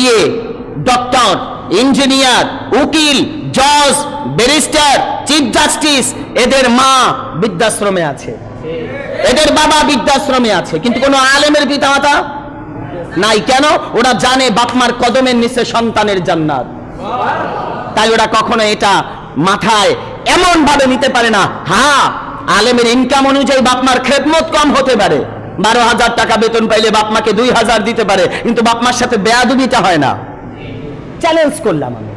বিয়ে doctor, engineer, উকিল, জজ, ব্যারিস্টার, চিফ জাস্টিস, এদের মা বৃদ্ধাশ্রমে আছে। এদের বাবা বৃদ্ধাশ্রমে আছে। কিন্তু কোনো আলেমের পিতামাতা নাই। কেন? ওরা জানে বাপমার কদমের নিচে সন্তানের জান্নাত। তাই ওরা কখনো এটা মাথায় এমন ভাবে নিতে পারে না। হ্যাঁ আলেমের ইনকাম অনুযায়ী বাপমার খেদমত কম হতে পারে। বারো হাজার টাকা বেতন পাইলে বাপমাকে দুই হাজার দিতে পারে, কিন্তু বাপমার সাথে বেয়াদুবিটা হয় না। চ্যালেঞ্জ করলাম আমি।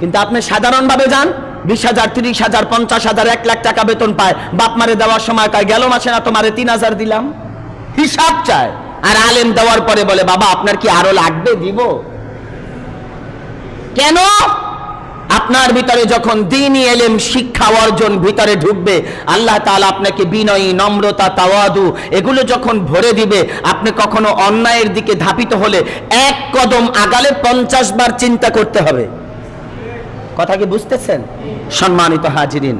কিন্তু আপনি সাধারণভাবে যান, বিশ হাজার, তিরিশ হাজার, পঞ্চাশ হাজার, এক লাখ টাকা বেতন পায়। বাপ মারে দেওয়ার সময় কয়, গেল মাসে না তোমারে তিন হাজার দিলাম? হিসাব চায়। আর আলেম দেওয়ার পরে বলে, বাবা, আপনার কি আরও লাগবে দিব? কেন? আপনার ভিতরে যখন দিনই এলেম শিক্ষা অর্জন ভিতরে ঢুকবে, আল্লাহ তাআলা আপনাকে বিনয়ী, নম্রতা, তাওয়াদু, এগুলো যখন ভরে দিবে, আপনি কখনো অন্যায়ের দিকে ধাপিত হলে এক কদম আগালে পঞ্চাশ বার চিন্তা করতে হবে। কথা কি বুঝতেছেন? সম্মানিত হাজিরিন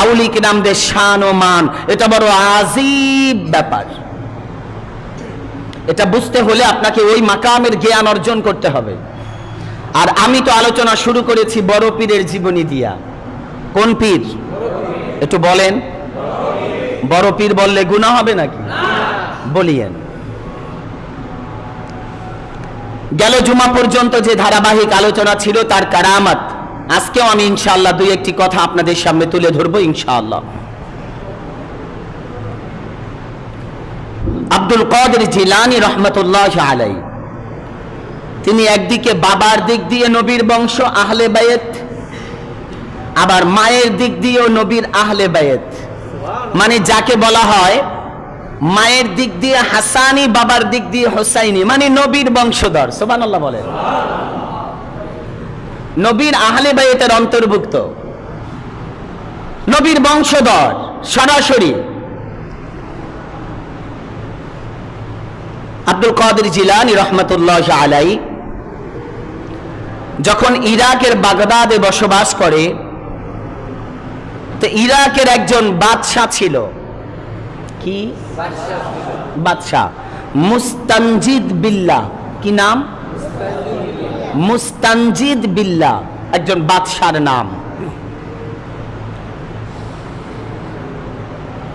আউলিক নামদের শান ও মান, এটা বড় আজীব ব্যাপার। এটা বুঝতে হলে আপনাকে ওই মাকামের জ্ঞান অর্জন করতে হবে। আর আমি তো আলোচনা শুরু করেছি বড় পীরের জীবনী দিয়া। কোন পীর? একটু বলেন। বড় পীর বললে গুণা হবে নাকি? বলিয়েন। গেল জুমা পর্যন্ত যে ধারাবাহিক আলোচনা ছিল তার কারামাত, আজকেও আমি ইনশাআল্লাহ দুই একটি কথা আপনাদের সামনে তুলে ধরবো ইনশাআল্লাহ। আব্দুল কাদের জিলানি রহমতুল্লাহ আলাই তিনি একদিকে বাবার দিক দিয়ে নবীর বংশ, আহলে বায়েত আবার মায়ের দিক দিয়েও নবীর আহলে বায়েত মানে যাকে বলা হয়, মায়ের দিক দিয়ে হাসানি, বাবার দিক দিয়ে হোসাইনি। মানে নবীর বংশধর সোবানাল্লাহ বলেন। নবীর আহলে বায়েতের অন্তর্ভুক্ত। নবীর বংশধর, সরাসরি। আব্দুল কাদের জিলানি রহমতুল্লাহ আলাই যখন ইরাকের বাগদাদে বসবাস করে, তো ইরাকের একজন বাদশাহ ছিল। কি? বাদশাহ। মুস্তানজিদ বিল্লাহ। কি নাম? মুস্তানজিদ বিল্লাহ। একজন বাদশার নাম।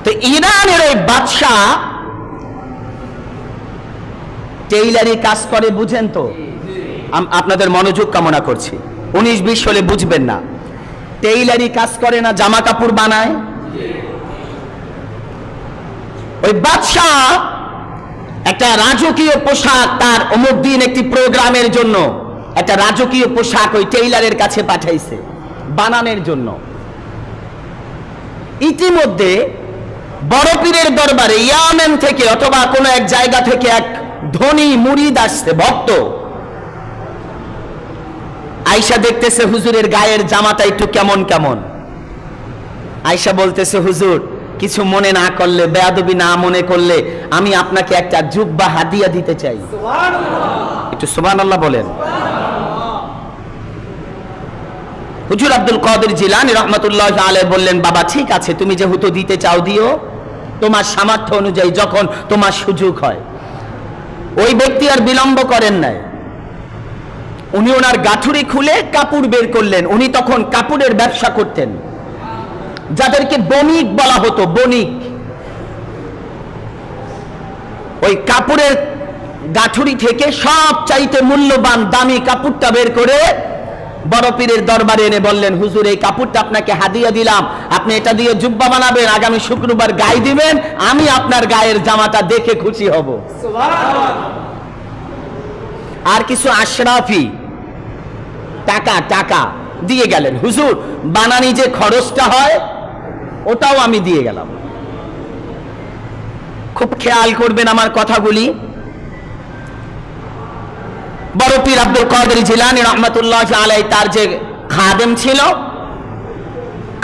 তো ইরানের ওই বাদশাহ টেইলারি কাজ করে, বুঝেন তো? আপনাদের মনোযোগ কামনা করছি। উনিশ বিশ হলে বুঝবেন না। টেইলারি কাজ করে না, জামা কাপড় বানায়। ওই বাদশাহ একটা রাজকীয় পোশাক তার অমুক দিন একটি প্রোগ্রামের জন্য একটা রাজকীয় পোশাক ওই টেইলারের কাছে পাঠাইছে, বানানোর জন্য। ইতিমধ্যে বড় পীরের দরবারে ইয়ামেন থেকে অথবা কোনো এক জায়গা থেকে এক ধনী মুরিদ আসছে, ভক্ত। আয়সা দেখতেছে হুজুরের গায়ের জামাটা একটু কেমন কেমন? আয়সা বলতেছে হুজুর কিছু মনে না করলে বেয়াদবি না মনে করলে আমি আপনাকে একটা জুব্বা হাদিয়া দিতে চাই। একটু সুবান আল্লাহ বলেন। হুজুর আব্দুল কাদের জিলানি রহমতুল্লাহ আলাই বললেন বাবা ঠিক আছে তুমি যেহেতু দিতে চাও দিও। তোমার সামর্থ্য অনুযায়ী যখন তোমার সুযোগ হয়। ওই ব্যক্তি আর বিলম্ব করেন নাই। উনি ওনার গাঠুরি খুলে কাপড় বের করলেন। উনি তখন কাপড়ের ব্যবসা করতেন। যাদেরকে বণিক বলা হতো বণিক। ওই কাপড়ের গাঠুরি থেকে সব চাইতে মূল্যবান দামি কাপড়টা বের করে বড় পীরের দরবারে এনে বললেন হুজুর এই কাপড়টা আপনাকে হাদিয়া দিলাম। আপনি এটা দিয়ে জুব্বা বানাবেন আগামী শুক্রবার গায়ে দিবেন আমি আপনার গায়ের জামাটা দেখে খুশি হব। আর কিছু আশরাফি টাকা টাকা দিয়ে গেলেন। হুজুর, বানানি যে খরচটা হয়, ওটাও আমি দিয়ে গেলাম। খুব খেয়াল করবেন আমার কথাগুলি। বড় পীর আব্দুল কাদের জিলানি রহমতুল্লাহ আলাই তার যে খাদেম ছিল,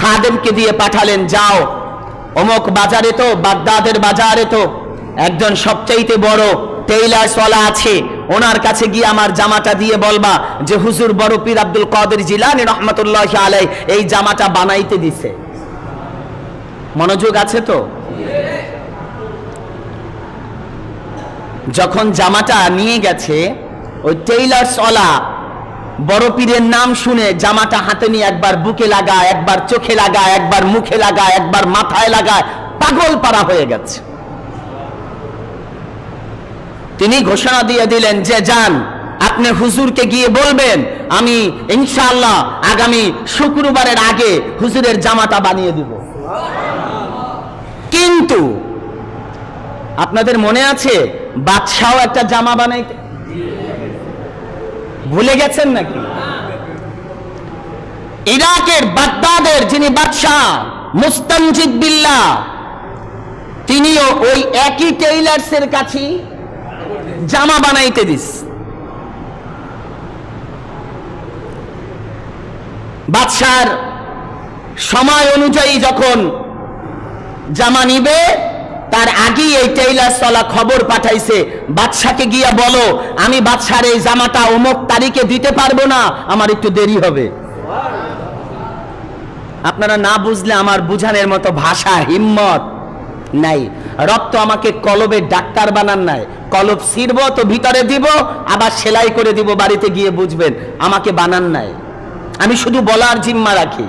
খাদেমকে দিয়ে পাঠালেন, যাও, অমুক বাজারে তো, বাগদাদের বাজারে তো একজন সবচাইতে বড় টেইলার সলা আছে ওনার কাছে গিয়ে আমার জামাটা দিয়ে বলবা যে, হুজুর, বড় পীর আব্দুল কাদের জিলানি রহমতুল্লাহ আলাই এই জামাটা বানাইতে দিছে। মনোযোগ আছে তো? যখন জামাটা নিয়ে গেছে, ওই টেইলার্স ওলা বড় পীরের নাম শুনে জামাটা হাতে নিয়ে একবার বুকে লাগায়, একবার চোখে লাগায়, একবার মুখে লাগায়, একবার মাথায় লাগায়, পাগল পারা হয়ে গেছে। তিনি ঘোষণা দিয়ে দিলেন যে, যান, আপনি হুজুরকে গিয়ে বলবেন, আমি ইনশাআল্লাহ আগামী শুক্রবারের আগে হুজুরের জামাটা বানিয়ে দিব। কিন্তু আপনাদের মনে আছে বাদশাও একটা জামা বানাইতে? ভুলে গেছেন নাকি? ইরাকের বাগদাদের যিনি বাদশাহ, মুস্তানজিদ বিল্লাহ, তিনিও ওই একই টেইলার্সের কাছেই জামা বানাইতে দিস। বাদশার সময় অনুযায়ী যখন জামা নিবে, তার আগেই এই টেইলার সলা খবর পাঠাইছে, বাদশাকে গিয়া বলো, আমি বাদশার এই জামাটা অমুক তারিখে দিতে পারব না, আমার একটু দেরি হবে। আপনারা না বুঝলে আমার বুঝানোর মতো ভাষা, হিম্মত নাই। রব তো আমাকে কলবের ডাক্তার বানান নাই। কলব ছিড়ব তো ভিতরে দিব, আবার সেলাই করে দিব, বাড়িতে গিয়ে বুঝবেন, আমাকে বানান নাই। আমি শুধু বলার জিম্মা রাখি।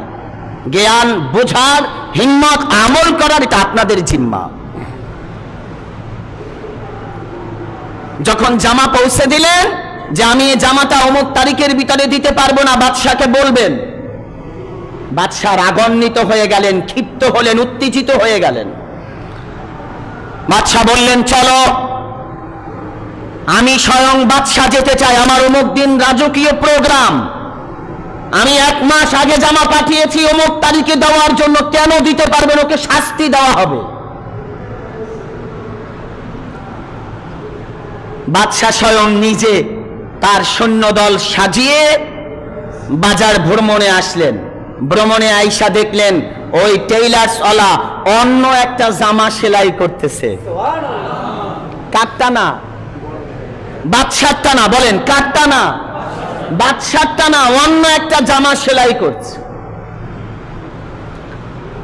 জ্ঞান, বোঝার, হিম্মত, আমল করার এটা আপনাদের জিম্মা। যখন জামা পৌঁছে দিলেন, যে আমি এই জামাটা অমুক তারিখের ভিতরে দিতে পারব না, বাদশাকে বলবেন। বাদশাহ রাগান্বিত হয়ে গেলেন, ক্ষিপ্ত হলেন, উত্তেজিত হয়ে গেলেন। বাদশাহ বললেন, চলো। আমি স্বয়ং বাদশাহ যেতে চাই। আমার অমুক দিন রাজকীয় প্রোগ্রাম। আমি এক মাস আগে জামা পাঠিয়েছি, অমুক তারিখে দেওয়ার জন্য কেন দিতে পারবেন? ওকে শাস্তি দেওয়া হবে। বাদশাহ স্বয়ং নিজে তার সৈন্যদল সাজিয়ে বাজার ভ্রমণে আসলেন। ভ্রমণে আইসা দেখলেন ওই টেইলার্স ওলা অন্য একটা জামা সেলাই করতেছে। কাটটা না বাদশারটা না বলেন কাটটা না বাদশারটা না অন্য একটা জামা সেলাই করছে।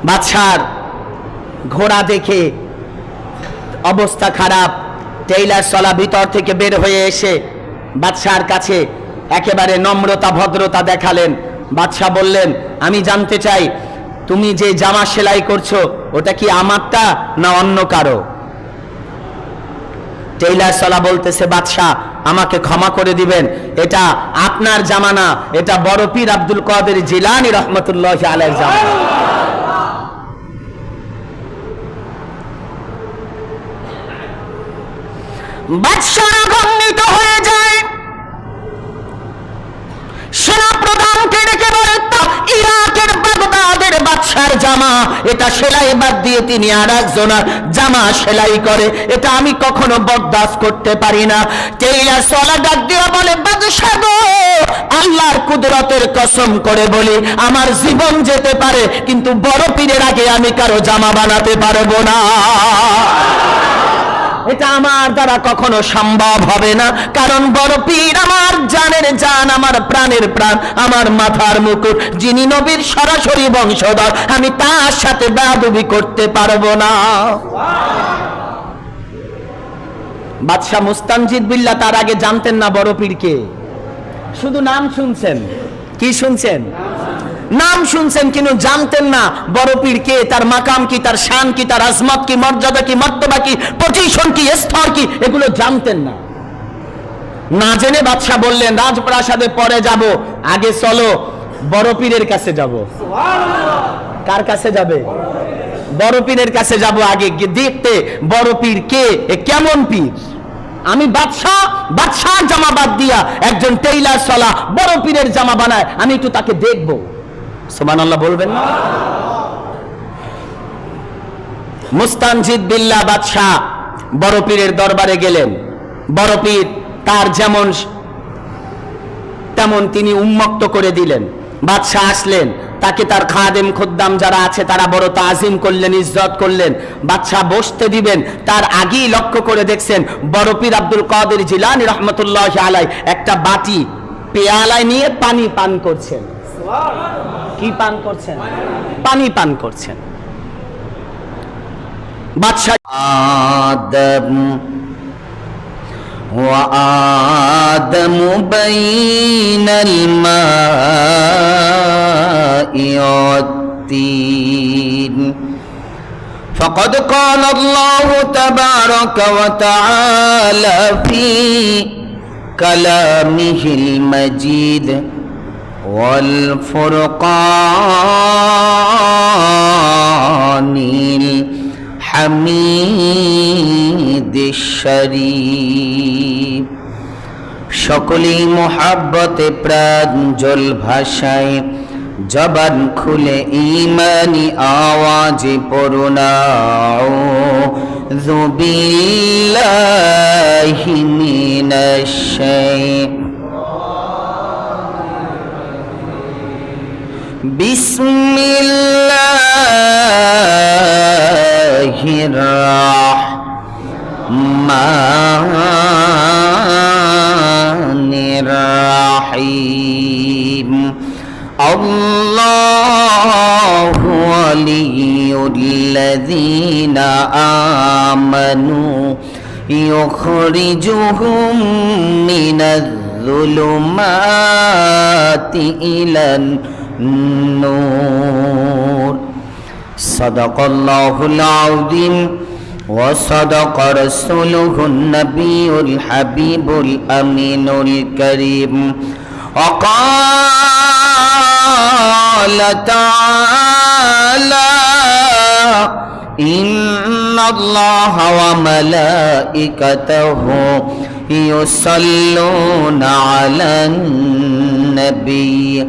বাদশার ঘোড়া দেখে অবস্থা খারাপ। টেইলার সলা ভিতর থেকে বের হয়ে এসে বাদশার কাছে একেবারে নম্রতা, ভদ্রতা দেখালেন। বাদশাহ বললেন, আমি জানতে চাই তুমি যে জামা সেলাই করছ, ওটা কি আমারটা না অন্য কারও? টেইলার সলা বলতেছে, বাদশাহ, আমাকে ক্ষমা করে দিবেন। এটা আপনার জামানা, এটা বড় পীর আব্দুল কাদের জিলানি রহমতুল্লাহ আলাইহির জামানা। বাদশাহ হয়ে যায়। সেনা প্রধানকে ডেকে বলে, "তা বাগদাদের বাদশার জামা, এটা সেলাই বাদ দিয়ে তিনি আর একজনের জামা সেলাই করে। এটা আমি কখনো বরদাস্ত করতে পারি না। টেইলার সলা ডাক দিয়ে বলে, বাদশাহ গো, আল্লাহর কুদরতের কসম করে বলি, আমার জীবন যেতে পারে, কিন্তু বড় পীরের আগে আমি কারও জামা বানাতে পারব না। এটা আমার দ্বারা কখনো সম্ভব হবে না। কারণ বড় পীর আমার জানের জান, আমার প্রাণের প্রাণ, আমার মাথার মুকুট, যিনি নবীর সরাসরি বংশধর, আমি তার সাথে বেয়াদবি করতে পারব না। বাদশাহ মুস্তানজিদ বিল্লা তার আগে জানতেন না বড় পীরকে। শুধু নাম শুনছেন। কি শুনছেন? নাম শুনছেন কিন্তু জানতেন না? বড় পীর কে? তার মাকাম কি? তার শান কি? তার আজমত কি? মর্যাদা কি? মর্তবা কি? পজিশন কি? স্তর কি? এগুলো জানতেন না। না জেনে বাদশাহ বললেন, রাজপ্রাসাদে পরে যাব। আগে চলো, বড় পীরের কাছে যাব। কার কাছে যাবে? বড় পীরের কাছে যাব আগে। দেখতে, বড় পীর কে? কেমন পীর? আমি বাদশাহ বাদশাহ জামা বাদ দিয়া একজন টেইলার সলা বড় পীরের জামা বানায়, আমি একটু তাকে দেখব। সোমান আল্লাহ বলবেন না? মুস্তানজিদ বিল্লাহ বাদশাহ বড় পীরের দরবারে গেলেন। বড় পীর তার যেমন তেমন তিনি উন্মুক্ত করে দিলেন। বাদশাহ আসলেন, তাকে তার খাদেম খোদ্দাম যারা আছে তারা বড় তাজিম করলেন, ইজ্জত করলেন। বাদশাহ বসতে দিবেন, তার আগেই লক্ষ্য করে দেখছেন বড় পীর আব্দুল কাদের জিলানি রহমতুল্লাহ আলাই একটা বাটি পেয়ালায় নিয়ে পানি পান করছেন। কি পান করছেন পানি পান করছেন বাদশাহ আদম وآدم بين الماء والطين فقد قال الله تبارك وتعالى في كلامه المجيد والفرقان الحميد الشريف সকলেই মোহাব্বতে প্রাঞ্জল ভাষায় জবান খুলে ইমানি আওয়াজে পড়ুনা জুবিল্লাহি মিনাশ শাইতানির بسم الله الرحمن الرحيم الله ولي الذين آمنوا يخرجهم من الظلمات إلى النور صدق الله العظيم وصدق رسوله النبي الحبيب الأمين الكريم. وقال تعالى إن الله وملائكته يصلون على النبي.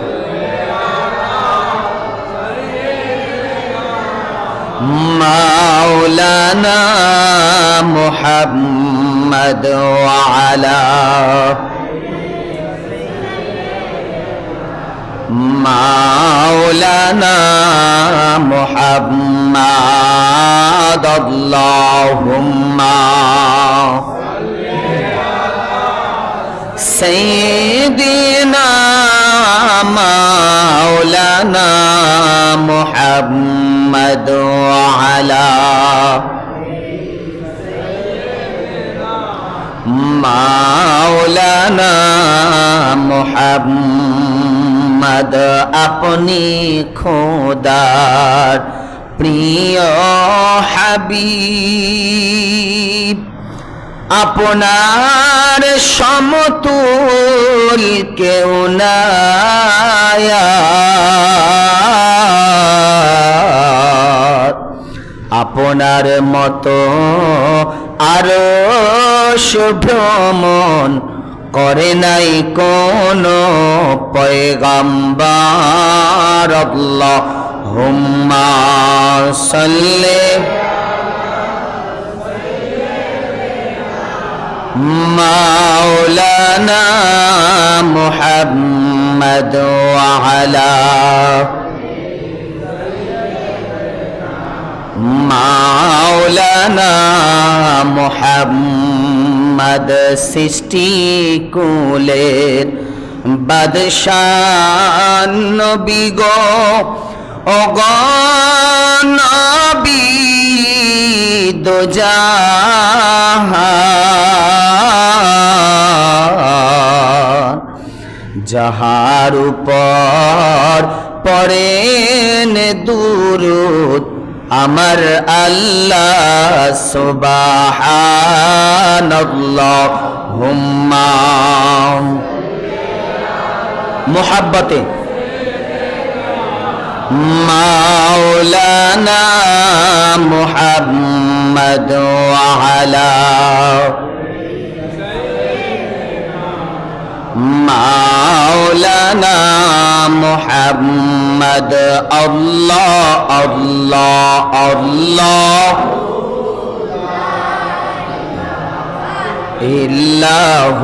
مولانا محمد وعلى مولانا محمد. اللهم سيدنا مولانا محمد. وعلى مولانا محمد আপনি খোদার প্রিয় হাবিব আপনার সমতুল কেউ নাই ওনার মতো আর ভ্রমণ করে নাই কোন পয়গাম্বার। হুম্মা সল্লে মাওলানা মুহাম্মদ আলা মাওলানা মোহাম্মদ সৃষ্টি কুলের বাদশান বিগ অগনবী দোজাহা যাহার উপর পরেন দুরুদ أمر الله سبحان الله هم محبته مولانا محمد وعلاه মাওলানা মোহাম্মদ আল্লাহ আল্লাহ আল্লাহ। ইল্লাহ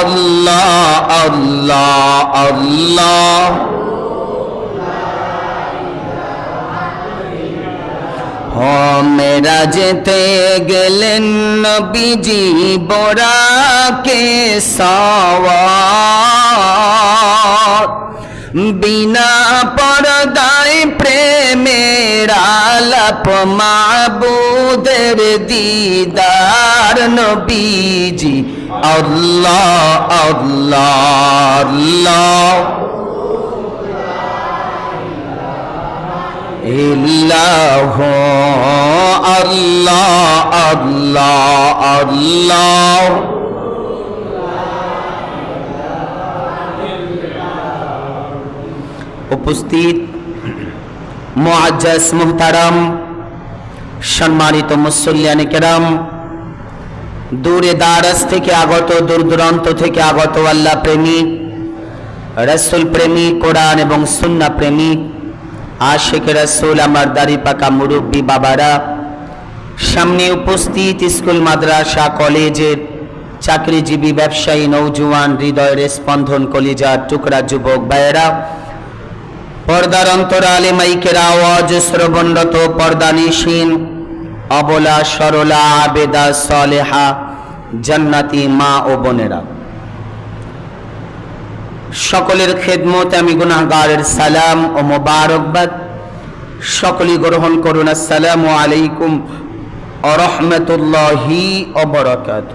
আল্লাহ আল্লাহ আল্লাহ। মেরা যেতে গেলেন নবীজি বোরাকে সওয়ার বিনা পরদায় প্রেমের আলাপ মাবুদের দিদার নবীজি। আল্লাহ আল্লাহ আল্লাহ। ইল্লাহ আল্লাহ আল্লাহ আল্লাহ। উপস্থিত মুআজ্জাজ মুহতারাম, সম্মানিত মুসল্লিয়ানে কেরাম, দূরে দারাজ থেকে আগত, দূর দূরান্ত থেকে আগত আল্লাহ প্রেমী, রসুল প্রেমিক কোরআন এবং সুন্না প্রেমিক আশেখ রসুল, আমার দাড়ি পাকা মুরব্বী বাবারা, সামনে উপস্থিত স্কুল, মাদ্রাসা, কলেজের চাকরিজীবী, ব্যবসায়ী নৌজওয়ান হৃদয়ের স্পন্দন কলিজার টুকরা যুবক ভাইয়েরা, পর্দার অন্তরালে মাইকের আওয়াজ শ্রবণরত পর্দানিসীন অবলা সরলা, আবেদা সলেহা, জান্নাতি মা ও বোনেরা। সকলের খেদমত আমি গুনাহগারের সালাম ও মোবারকবাদ। সকলেই গ্রহণ করুন। আসসালামু আলাইকুম ও রহমতুল্লাহি ও বরকাত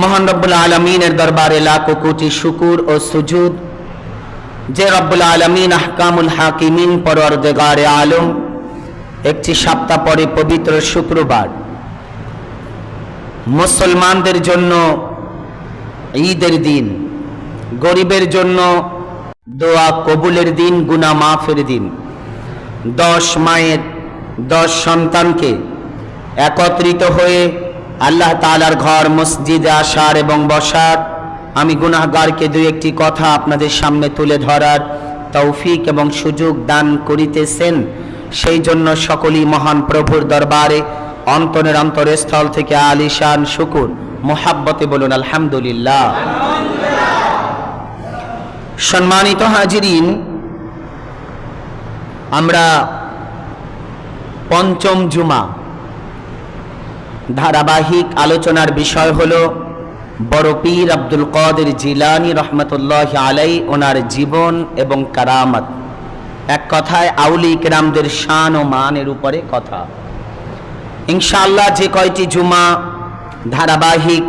মহান রব্বুল আলমিনের দরবারে লাখো কোটি শুকুর ও সুজুদ। যে রব্বুল আলমিন আহকামুল হাকিমিন পরওয়ারদেগারে আলম, একটি সপ্তাহ পরে পবিত্র শুক্রবার মুসলমানদের জন্য ঈদের দিন, গরিবের জন্য দোয়া কবুলের দিন গুনা মাফের দিন। দশ মায়ের, দশ সন্তানকে একত্রিত হয়ে আল্লাহ তালার ঘর, মসজিদে আসার এবং বসার। আমি গুনাহগারকে দুই একটি কথা আপনাদের সামনে তুলে ধরার তৌফিক এবং সুযোগ দান করিতেছেন। সেই জন্য সকলেই মহান প্রভুর দরবারে অন্তরের অন্তরস্থল থেকে আলিশান শুকুর, মোহাব্বতে বলুন আলহামদুলিল্লাহ। সম্মানিত হাজিরিন, আমরা পঞ্চম জুমা। ধারাবাহিক আলোচনার বিষয় হল, বড় পীর আব্দুল কাদের জিলানি রহমতুল্লাহ আলাই ওনার জীবন এবং কারামত। এক কথায় আউলি কেরামদের শান ও মানের উপরে কথা। ইনশাআল্লাহ যে কয়টি জুমা ধারাবাহিক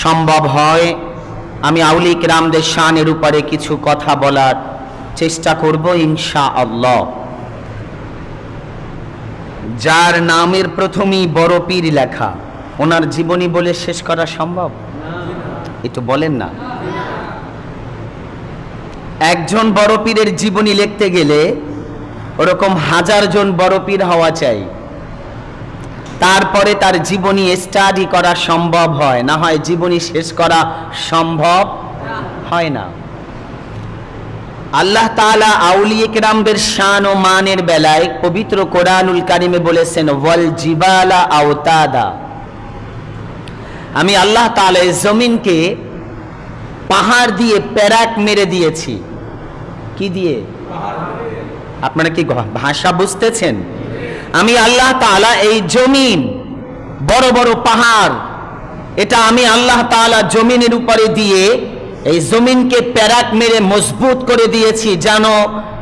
সম্ভব হয়, আমি আউলি কেরামদের শানের উপরে কিছু কথা বলার চেষ্টা করব ইনশা আল্লাহ যার নামের প্রথমেই বড় পীর লেখা, ওনার জীবনী বলে শেষ করা সম্ভব? একটু বলেন না। একজন বড় পীরের জীবনী লিখতে গেলে ওরকম হাজার জন বড় পীর হওয়া চাই। তারপরে তার জীবনী স্টাডি করা সম্ভব হয়। না হয় জীবনী শেষ করা সম্ভব হয় না। আল্লাহ তাআলা আউলিয়ে কেরামদের শান ও মানের বেলায় পবিত্র কোরআনুল কারিমে বলেছেন, ওয়াল জিবালা আওতাদা। আমি আল্লাহ এই জমিনকে পাহাড় দিয়ে প্যারাক মেরে দিয়েছি। কি দিয়ে? আপনারা কি ভাষা বুঝতেছেন? আমি আল্লাহ তাআলা এই জমিন, বড় বড় পাহাড়, এটা আমি আল্লাহ তাআলা জমিনের উপরে দিয়ে এই জমিনকে প্যারাক মেরে মজবুত করে দিয়েছি জানো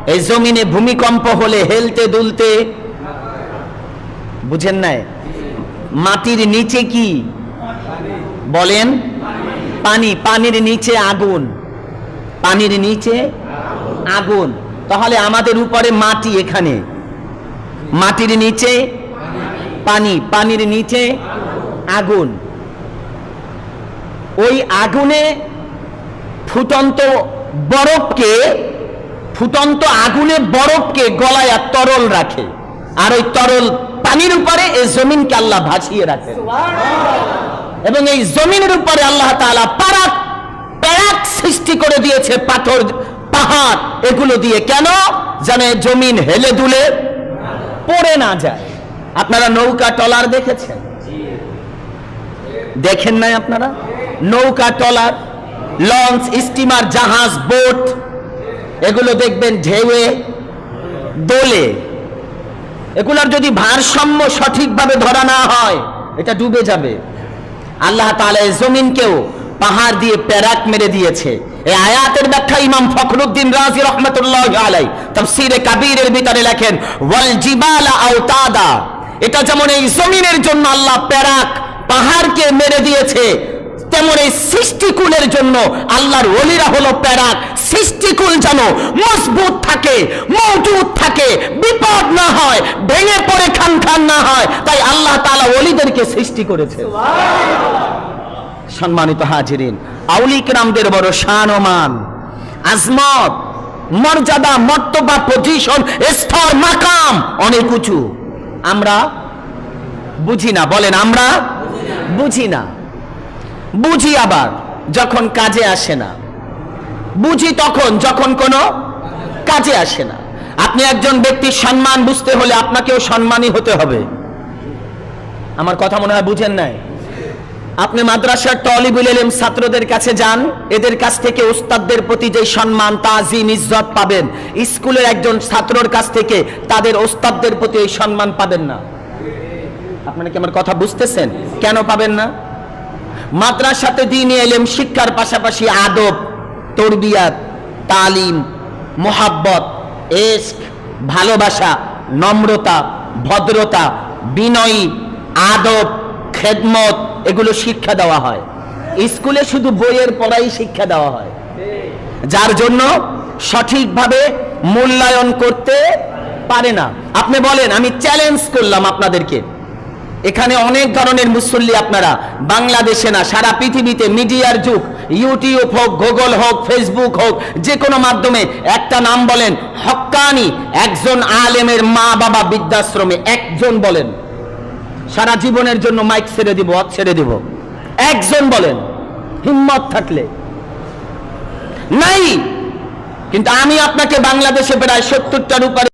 এই জমিনে ভূমিকম্প হলে হেলতে দুলতে, বুঝেন নাই? মাটির নিচে কি? বলেন, পানি, পানির নিচে আগুন। পানির নিচে আগুন। তাহলে আমাদের উপরে মাটি এখানে। মাটির নিচে পানি, পানির নিচে আগুন। ওই আগুনে ফুটন্ত বরফকে, ফুটন্ত আগুনে বরফকে গলায় তরল রাখে। আর ওই তরল পানির উপরে এই জমিনকে আল্লাহ ভাসিয়ে রাখে এবং এই জমিনের উপরে আল্লাহ তাআলা পারাক, প্যারাক সৃষ্টি করে দিয়েছে পাথর, পাহাড়। এগুলো দিয়ে কেন? জানে জমিন হেলে দুলে পড়ে না যায়। আপনারা নৌকা টলার দেখেছেন? দেখেন নাই আপনারা? নৌকা টলার, লঞ্চ, স্টিমার, জাহাজ, বোট, এগুলো দেখবেন ঢেউয়ে, দোলে। এগুলার যদি ভারসাম্য সঠিকভাবে ধরা না হয়, এটা ডুবে যাবে। আল্লাহ এই জমিনকেও পাহাড় দিয়ে প্যারাক মেরে দিয়েছে। এই আয়াতের ব্যাখ্যা ইমাম ফখরুদ্দিন রাজি রহমতুল্লাহ আলাই তাফসীরে কাবীরের ভিতরে লেখেন, ওয়াল জিবালা আওতাদা। এটা যেমন এই জমিনের জন্য আল্লাহ প্যারাক পাহাড়কে মেরে দিয়েছে, তেমন এই সৃষ্টিকুলের জন্য আল্লাহর ওলিরা হলো প্যারাক। সৃষ্টিকুল যেন মজবুত থাকে মজুদ থাকে, বিপদ না হয়, ভেঙে পড়ে খান খান না হয়, তাই আল্লাহ তাআলা ওলিদেরকে সৃষ্টি করেছে। সম্মানিত হাজিরিন। আউলিক রামদের বড় শান ও মান। আজমত, মর্যাদা, মর্তবা পজিশন স্তর মাকাম অনেক উঁচু। আমরা বুঝি না, বলেন আমরা বুঝি না। বুঝি আবার যখন কাজে আসে না। বুঝি তখন যখন কোনো কাজে আসে না। আপনি একজন ব্যক্তির সম্মান বুঝতে হলে আপনাকেও সম্মানী হতে হবে। আমার কথা মনে হয় বুঝেন নাই? আপনি মাদ্রাসার তলিবুল এলেম ছাত্রদের কাছে যান, এদের কাছ থেকে উস্তাদদের প্রতি যে সম্মান, তাজিম, ইজ্জত পাবেন। স্কুলের একজন ছাত্রর কাছ থেকে তাদের ওস্তাদদের প্রতি এই সম্মান পাবেন না। আপনারা কি আমার কথা বুঝতেছেন? কেন পাবেন না? মাদ্রাসাতে দিন এলেম শিক্ষার পাশাপাশি আদব, তরবিয়াত, তালিম, মোহাব্বত এস্ক ভালোবাসা, নম্রতা, ভদ্রতা, বিনয়ী, আদব, খেদমত এগুলো শিক্ষা দেওয়া হয়। স্কুলে শুধু বইয়ের পড়াই শিক্ষা দেওয়া হয়। যার জন্য সঠিকভাবে মূল্যায়ন করতে পারে না। আপনি বলেন, আমি চ্যালেঞ্জ করলাম আপনাদেরকে। এখানে অনেক ধরনের মুসল্লি আপনারা, বাংলাদেশে না, সারা পৃথিবীতে মিডিয়ার যুগ। ইউটিউব হোক, গুগল হোক, ফেসবুক হোক, যে কোনো মাধ্যমে একটা নাম বলেন হক্কানি একজন আলেমের মা বাবা বৃদ্ধাশ্রমে একজন বলেন। সারা জীবনের জন্য মাইক ছেড়ে দিব, হাত ছেড়ে দিব। একজন বলেন, হিম্মত থাকলে। নাই। কিন্তু আমি আপনাকে বাংলাদেশে প্রায় সত্তরটার উপরে